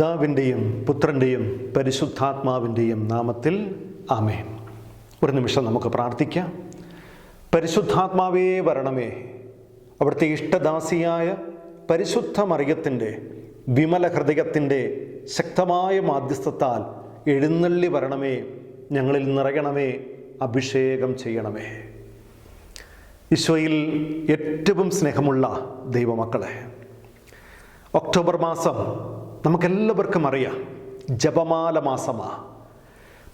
പിതാവിന്റെയും പുത്രന്റെയും പരിശുദ്ധാത്മാവിന്റെയും നാമത്തിൽ ആമേൻ. ഒരു നിമിഷം നമുക്ക് പ്രാർത്ഥിക്കാം. പരിശുദ്ധാത്മാവേ വരണമേ. അവിടുത്തെ ഇഷ്ടദാസിയായ പരിശുദ്ധ മറിയത്തിന്റെ വിമല ഹൃദയത്തിന്റെ ശക്തമായ മാധ്യസ്ഥത്താൽ എഴുന്നള്ളി വരണമേ. ഞങ്ങളിൽ നിറയണമേ. അഭിഷേകം ചെയ്യണമേ. ഈശോയിൽ ഏറ്റവും സ്നേഹമുള്ള ദൈവമക്കളെ ഒക്ടോബർ മാസം നമുക്കെല്ലാവർക്കും അറിയാം. ജപമാല മാസമാ.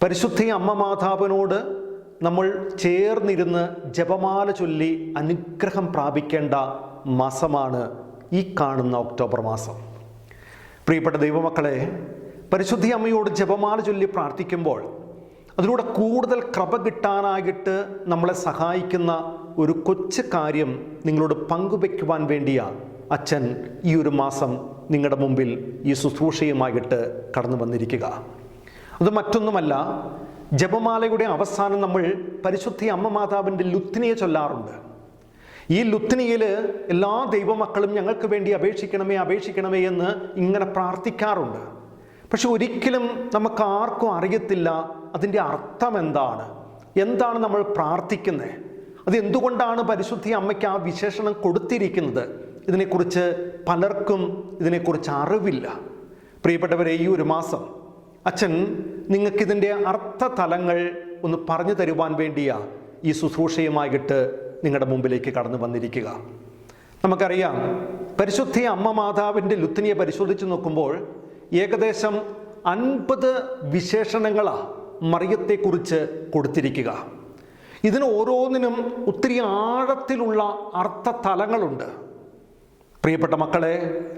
പരിശുദ്ധ അമ്മ മാതാവിനോട് നമ്മൾ ചേർന്നിരുന്ന് ജപമാല ചൊല്ലി അനുഗ്രഹം പ്രാപിക്കേണ്ട മാസമാണ് ഈ കാണുന്ന ഒക്ടോബർ മാസം. പ്രിയപ്പെട്ട ദൈവമക്കളെ പരിശുദ്ധി അമ്മയോട് ജപമാല ചൊല്ലി പ്രാർത്ഥിക്കുമ്പോൾ അതിലൂടെ കൂടുതൽ കൃപ കിട്ടാനായിട്ട് നമ്മളെ സഹായിക്കുന്ന ഒരു കൊച്ചു കാര്യം നിങ്ങളോട് പങ്കുവയ്ക്കുവാൻ വേണ്ടിയാണ് അച്ഛൻ ഈ ഒരു മാസം നിങ്ങളുടെ മുമ്പിൽ ഈ ശുശ്രൂഷയുമായിട്ട് കടന്നു വന്നിരിക്കുക. അത് മറ്റൊന്നുമല്ല ജപമാലയുടെ അവസാനം നമ്മൾ പരിശുദ്ധി അമ്മ മാതാവിന്റെ ലുത്തിനിയെ ചൊല്ലാറുണ്ട്. ഈ ലുത്തിനിയിൽ എല്ലാ ദൈവമക്കളും ഞങ്ങൾക്ക് വേണ്ടി അപേക്ഷിക്കണമേ അപേക്ഷിക്കണമേ എന്ന് ഇങ്ങനെ പ്രാർത്ഥിക്കാറുണ്ട്. പക്ഷെ ഒരിക്കലും നമുക്ക് ആർക്കും അറിയത്തില്ല അതിന്റെ അർത്ഥം എന്താണ്. എന്താണ് നമ്മൾ പ്രാർത്ഥിക്കുന്നത്? അതെന്തുകൊണ്ടാണ് പരിശുദ്ധി അമ്മയ്ക്ക് ആ വിശേഷണം കൊടുത്തിരിക്കുന്നത്? ഇതിനെക്കുറിച്ച് പലർക്കും ഇതിനെക്കുറിച്ച് അറിവില്ല. പ്രിയപ്പെട്ടവരെ ഈ ഒരു മാസം അച്ഛൻ നിങ്ങൾക്കിതിന്റെ അർത്ഥതലങ്ങൾ ഒന്ന് പറഞ്ഞു തരുവാൻ വേണ്ടിയ ഈ ശുശ്രൂഷയുമായിട്ട് നിങ്ങളുടെ മുമ്പിലേക്ക് കടന്നു വന്നിരിക്കുക. നമുക്കറിയാം പരിശുദ്ധ അമ്മ മാതാവിന്റെ ലുത്തിനിയെ പരിശോധിച്ച് നോക്കുമ്പോൾ ഏകദേശം അൻപത് വിശേഷണങ്ങളാണ് മറിയത്തെക്കുറിച്ച് കൊടുത്തിരിക്കുക. ഇതിന് ഓരോന്നിനും ഒത്തിരി ആഴത്തിലുള്ള അർത്ഥതലങ്ങളുണ്ട്. പ്രിയപ്പെട്ട മക്കളെ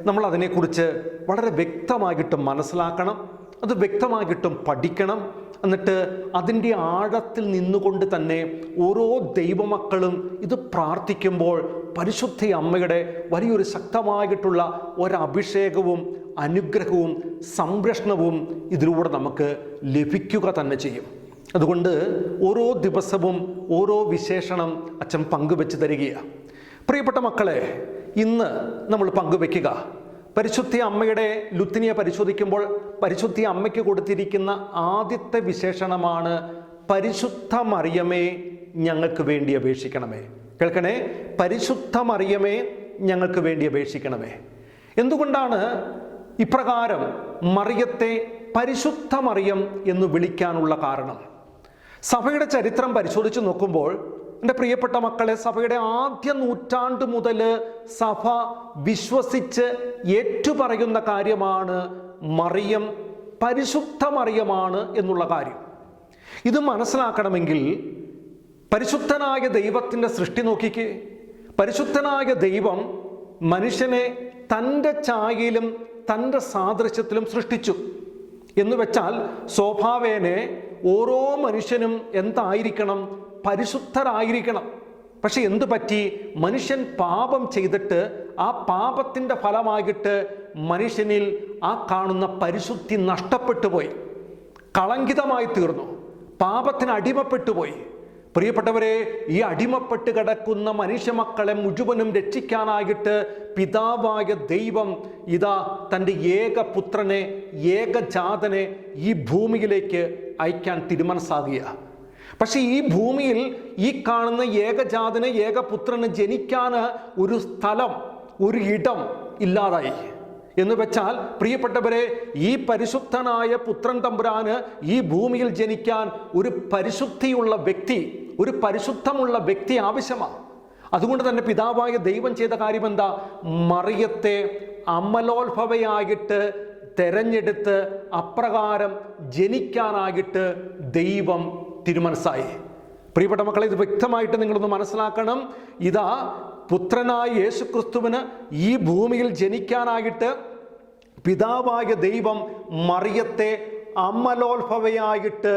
നമ്മൾ അതിനെക്കുറിച്ച് വളരെ വ്യക്തമായിട്ടും മനസ്സിലാക്കണം അത് വ്യക്തമായിട്ടും പഠിക്കണം എന്നിട്ട് അതിന്റെ ആഴത്തിൽ നിന്നുകൊണ്ട് തന്നെ ഓരോ ദൈവമക്കളും ഇത് പ്രാർത്ഥിക്കുമ്പോൾ പരിശുദ്ധ അമ്മയുടെ വലിയൊരു ശക്തമായിട്ടുള്ള ഒരഭിഷേകവും അനുഗ്രഹവും സംരക്ഷണവും ഇതിലൂടെ നമുക്ക് ലഭിക്കുക തന്നെ ചെയ്യും. അതുകൊണ്ട് ഓരോ ദിവസവും ഓരോ വിശേഷണം അച്ഛൻ പങ്കുവെച്ച് തരികയാണ്. പ്രിയപ്പെട്ട മക്കളെ ഇന്ന് നമ്മൾ പങ്കുവെക്കുക പരിശുദ്ധ അമ്മയുടെ ലുത്തിനിയെ പരിശോധിക്കുമ്പോൾ പരിശുദ്ധ അമ്മയ്ക്ക് കൊടുത്തിരിക്കുന്ന ആദ്യത്തെ വിശേഷണമാണ് പരിശുദ്ധ മറിയമേ ഞങ്ങൾക്ക് വേണ്ടി അപേക്ഷിക്കണമേ. കേൾക്കണേ? പരിശുദ്ധ മറിയമേ ഞങ്ങൾക്ക് വേണ്ടി അപേക്ഷിക്കണമേ. എന്തുകൊണ്ടാണ് ഇപ്രകാരം മറിയത്തെ പരിശുദ്ധ മറിയം എന്ന് വിളിക്കാനുള്ള കാരണം? സഭയുടെ ചരിത്രം പരിശോധിച്ച് നോക്കുമ്പോൾ എന്റെ പ്രിയപ്പെട്ട മക്കളെ സഭയുടെ ആദ്യ നൂറ്റാണ്ട് മുതൽ സഭ വിശ്വസിച്ച് ഏറ്റുപറയുന്ന കാര്യമാണ് മറിയം പരിശുദ്ധ മറിയമാണ് എന്നുള്ള കാര്യം. ഇത് മനസ്സിലാക്കണമെങ്കിൽ പരിശുദ്ധനായ ദൈവത്തിന്റെ സൃഷ്ടി നോക്കിക്കേ. പരിശുദ്ധനായ ദൈവം മനുഷ്യനെ തന്റെ ഛായയിലും തന്റെ സാദൃശ്യത്തിലും സൃഷ്ടിച്ചു. എന്ന് വെച്ചാൽ സ്വഭാവേനെ ഓരോ മനുഷ്യനും എന്തായിരിക്കണം പരിശുദ്ധരായിരിക്കണം. പക്ഷെ എന്തു പറ്റി? മനുഷ്യൻ പാപം ചെയ്തിട്ട് ആ പാപത്തിന്റെ ഫലമായിട്ട് മനുഷ്യനിൽ ആ കാണുന്ന പരിശുദ്ധി നഷ്ടപ്പെട്ടു പോയി. കളങ്കിതമായി തീർന്നു. പാപത്തിന് അടിമപ്പെട്ടു പോയി. പ്രിയപ്പെട്ടവരെ ഈ അടിമപ്പെട്ട് കിടക്കുന്ന മനുഷ്യമക്കളെ മുഴുവനും രക്ഷിക്കാനായിട്ട് പിതാവായ ദൈവം ഇതാ തന്റെ ഏകപുത്രനെ ഏകജാതനെ ഈ ഭൂമിയിലേക്ക് അയക്കാൻ തിരുമനസ്സാകുക പക്ഷെ ഈ ഭൂമിയിൽ ഈ കാണുന്ന ഏകജാതന് ഏകപുത്രന് ജനിക്കാൻ ഒരു സ്ഥലം ഒരു ഇടം ഇല്ലാതായി. എന്ന് വെച്ചാൽ പ്രിയപ്പെട്ടവരെ ഈ പരിശുദ്ധനായ പുത്രൻ തമ്പുരാന് ഈ ഭൂമിയിൽ ജനിക്കാൻ ഒരു പരിശുദ്ധിയുള്ള വ്യക്തി ഒരു പരിശുദ്ധമുള്ള വ്യക്തി ആവശ്യമാണ്. അതുകൊണ്ട് തന്നെ പിതാവായ ദൈവം ചെയ്ത കാര്യം എന്താ? മറിയത്തെ അമലോത്ഭവയായിട്ട് തെരഞ്ഞെടുത്ത് അപ്രകാരം ജനിക്കാനായിട്ട് ദൈവം തിരുമനസ്സായി പ്രിയപ്പെട്ട മക്കളെ ഇത് വ്യക്തമായിട്ട് നിങ്ങളൊന്ന് മനസ്സിലാക്കണം. ഇതാ പുത്രനായ യേശുക്രിസ്തുവിന് ഈ ഭൂമിയിൽ ജനിക്കാനായിട്ട് പിതാവായ ദൈവം മറിയത്തെ അമലോത്ഭവയായിട്ട്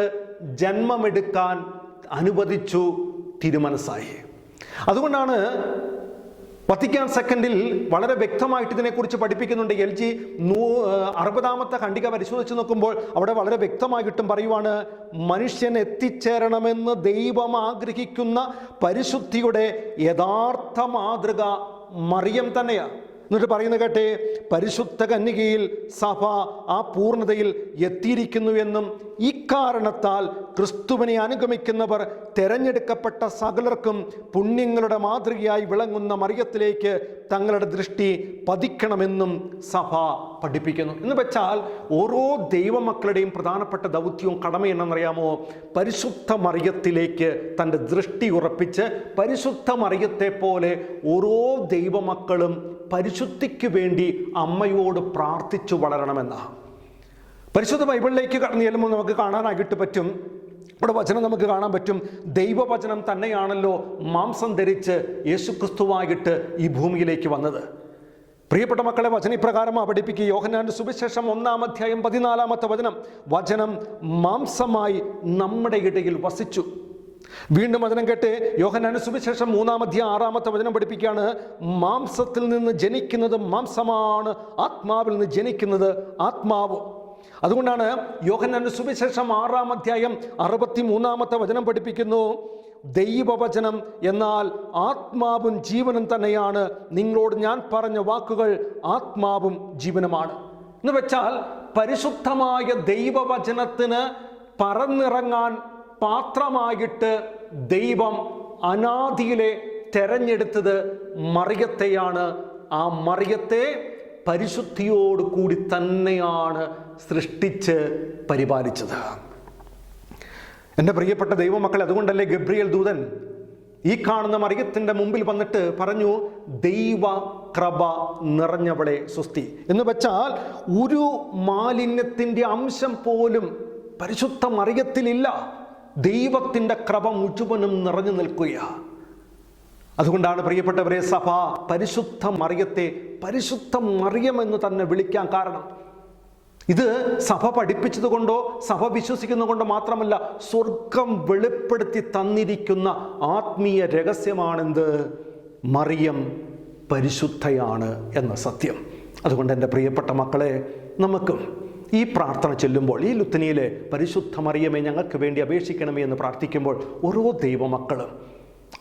ജന്മമെടുക്കാൻ അനുവദിച്ചു തിരുമനസ്സായി അതുകൊണ്ടാണ് വത്തിക്കാൻ സെക്കൻഡിൽ വളരെ വ്യക്തമായിട്ട് ഇതിനെക്കുറിച്ച് പഠിപ്പിക്കുന്നുണ്ട് എൽ ജി. നൂ അറുപതാമത്തെ ഖണ്ഡിക പരിശോധിച്ച് നോക്കുമ്പോൾ അവിടെ വളരെ വ്യക്തമായിട്ടും പറയുവാണ് മനുഷ്യൻ എത്തിച്ചേരണമെന്ന് ദൈവം ആഗ്രഹിക്കുന്ന പരിശുദ്ധിയുടെ യഥാർത്ഥ മാതൃക മറിയം തന്നെയാണ്. എന്നിട്ട് പറയുന്ന കേട്ടെ പരിശുദ്ധ കന്യകയിൽ സഭ ആ പൂർണതയിൽ എത്തിയിരിക്കുന്നു എന്നും ഇക്കാരണത്താൽ ക്രിസ്തുവിനെ അനുഗമിക്കുന്നവർ തെരഞ്ഞെടുക്കപ്പെട്ട സകലർക്കും പുണ്യങ്ങളുടെ മാതൃകയായി വിളങ്ങുന്ന മറിയത്തിലേക്ക് തങ്ങളുടെ ദൃഷ്ടി പതിക്കണമെന്നും സഭ പഠിപ്പിക്കുന്നു. എന്ന് വെച്ചാൽ ഓരോ ദൈവമക്കളുടെയും പ്രധാനപ്പെട്ട ദൗത്യവും കടമ എന്നറിയാമോ പരിശുദ്ധ മറിയത്തിലേക്ക് തന്റെ ദൃഷ്ടി ഉറപ്പിച്ച് പരിശുദ്ധ മറിയത്തെ പോലെ ഓരോ ദൈവമക്കളും പരിശുദ്ധിക്ക് വേണ്ടി അമ്മയോട് പ്രാർത്ഥിച്ചു വളരണമെന്നാണ് പരിശുദ്ധ ബൈബിളിലേക്ക് കടന്നു ചെല്ലുമ്പോൾ നമുക്ക് കാണാനായിട്ട് പറ്റും. ഇവിടെ വചനം നമുക്ക് കാണാൻ പറ്റും. ദൈവവചനം തന്നെയാണല്ലോ മാംസം ധരിച്ച് യേശുക്രിസ്തുവായിട്ട് ഈ ഭൂമിയിലേക്ക് വന്നത്. പ്രിയപ്പെട്ട മക്കളെ വചനപ്രകാരം പഠിപ്പിക്കുക. യോഹനാന്റെ സുവിശേഷം ഒന്നാം അധ്യായം പതിനാലാമത്തെ വചനം. വചനം മാംസമായി നമ്മുടെ ഇടയിൽ വസിച്ചു. വീണ്ടും വചനം കേട്ട് യോഹനാന് സുവിശേഷം മൂന്നാമധ്യ ആറാമത്തെ വചനം പഠിപ്പിക്കുകയാണ്. മാംസത്തിൽ നിന്ന് ജനിക്കുന്നത് മാംസമാണ് ആത്മാവിൽ നിന്ന് ജനിക്കുന്നത് ആത്മാവ്. അതുകൊണ്ടാണ് യോഹന്നാന്റെ സുവിശേഷം ആറാം അധ്യായം അറുപത്തി മൂന്നാമത്തെ വചനം പഠിപ്പിക്കുന്നു. ദൈവവചനം എന്നാൽ ആത്മാവും ജീവനും തന്നെയാണ്. നിങ്ങളോട് ഞാൻ പറഞ്ഞ വാക്കുകൾ ആത്മാവും ജീവനുമാണ്. എന്ന് വെച്ചാൽ പരിശുദ്ധമായ ദൈവവചനത്തിന് പറന്നിറങ്ങാൻ പാത്രമായിട്ട് ദൈവം അനാദിയിലെ തെരഞ്ഞെടുത്തത് മറിയത്തെയാണ്. ആ മറിയത്തെ പരിശുദ്ധിയോട് കൂടി തന്നെയാണ് സൃഷ്ടിച്ച് പരിപാലിച്ചത്. എന്റെ പ്രിയപ്പെട്ട ദൈവമക്കളെ അതുകൊണ്ടല്ലേ ഗബ്രിയൽ ദൂതൻ ഈ കാണുന്ന മറിയത്തിന്റെ മുമ്പിൽ വന്നിട്ട് പറഞ്ഞു ദൈവ കൃപ നിറഞ്ഞവളെ സുസ്തി എന്ന് വെച്ചാൽ ഒരു മാലിന്യത്തിന്റെ അംശം പോലും പരിശുദ്ധ മറിയത്തിലില്ല. ദൈവത്തിന്റെ കൃപ മുഴുവനും നിറഞ്ഞു നിൽക്കുകയാണ്. അതുകൊണ്ടാണ് പ്രിയപ്പെട്ടവരെ സഭ പരിശുദ്ധ മറിയത്തെ പരിശുദ്ധ മറിയമെന്ന് തന്നെ വിളിക്കാൻ കാരണം. ഇത് സഭ പഠിപ്പിച്ചതുകൊണ്ടോ സഭ വിശ്വസിക്കുന്നത് കൊണ്ടോ മാത്രമല്ല സ്വർഗം വെളിപ്പെടുത്തി തന്നിരിക്കുന്ന ആത്മീയ രഹസ്യമാണെന്ത്? മറിയം പരിശുദ്ധയാണ് എന്ന സത്യം. അതുകൊണ്ട് എന്റെ പ്രിയപ്പെട്ട മക്കളെ നമുക്കും ഈ പ്രാർത്ഥന ചെല്ലുമ്പോൾ ഈ ലുത്തനിയിലെ പരിശുദ്ധ മറിയമേ ഞങ്ങൾക്ക് വേണ്ടി അപേക്ഷിക്കണമേ എന്ന് പ്രാർത്ഥിക്കുമ്പോൾ ഓരോ ദൈവമക്കളും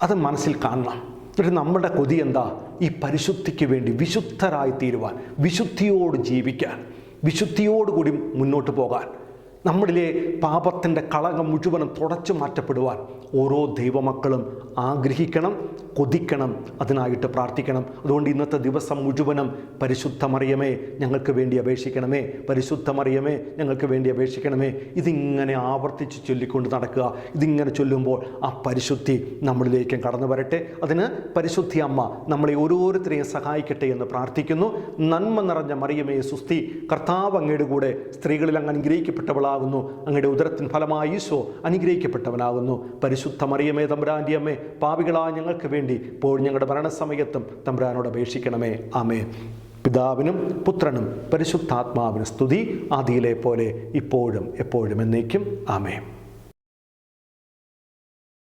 അത് മനസ്സിൽ കാണണം. എന്നിട്ട് നമ്മുടെ കൊതി എന്താ? ഈ പരിശുദ്ധിക്ക് വേണ്ടി വിശുദ്ധരായി തീരുവാൻ വിശുദ്ധിയോട് ജീവിക്കാൻ വിശുദ്ധിയോടുകൂടി മുന്നോട്ട് പോകാൻ നമ്മളിലെ പാപത്തിന്റെ കളകം മുഴുവനും തുടച്ചു മാറ്റപ്പെടുവാൻ ഓരോ ദൈവമക്കളും ആഗ്രഹിക്കണം. കൊതിക്കണം അതിനായിട്ട് പ്രാർത്ഥിക്കണം. അതുകൊണ്ട് ഇന്നത്തെ ദിവസം മുഴുവനും പരിശുദ്ധമറിയമേ ഞങ്ങൾക്ക് വേണ്ടി അപേക്ഷിക്കണമേ. പരിശുദ്ധമറിയമേ ഞങ്ങൾക്ക് വേണ്ടി അപേക്ഷിക്കണമേ. ഇതിങ്ങനെ ആവർത്തിച്ച് ചൊല്ലിക്കൊണ്ട് നടക്കുക. ഇതിങ്ങനെ ചൊല്ലുമ്പോൾ ആ പരിശുദ്ധി നമ്മളിലേക്കും കടന്നു വരട്ടെ. അതിന് പരിശുദ്ധി അമ്മ നമ്മളെ ഓരോരുത്തരെയും സഹായിക്കട്ടെ എന്ന് പ്രാർത്ഥിക്കുന്നു. നന്മ നിറഞ്ഞ മറിയമേ സുസ്തി കർത്താവ് അങ്ങയുടെ കൂടെ സ്ത്രീകളിൽ അങ്ങ് അനുഗ്രഹിക്കപ്പെട്ടവളാകുന്നു. അങ്ങയുടെ ഉദരത്തിൻ ഫലമായി ഈശോ അനുഗ്രഹിക്കപ്പെട്ടവനാകുന്നു. പരിശുദ്ധ മറിയമേ തമ്പുരാന്റെ അമ്മേ പാവികളാ ഞങ്ങൾക്ക് വേണ്ടി ഇപ്പോൾ ഞങ്ങളുടെ മരണസമയത്തും തമ്പുരാനോട് അപേക്ഷിക്കണമേ. ആമേ പിതാവിനും പുത്രനും പരിശുദ്ധാത്മാവിനും സ്തുതി. ആദിയിലെ പോലെ ഇപ്പോഴും എപ്പോഴും എന്നേക്കും. ആമേ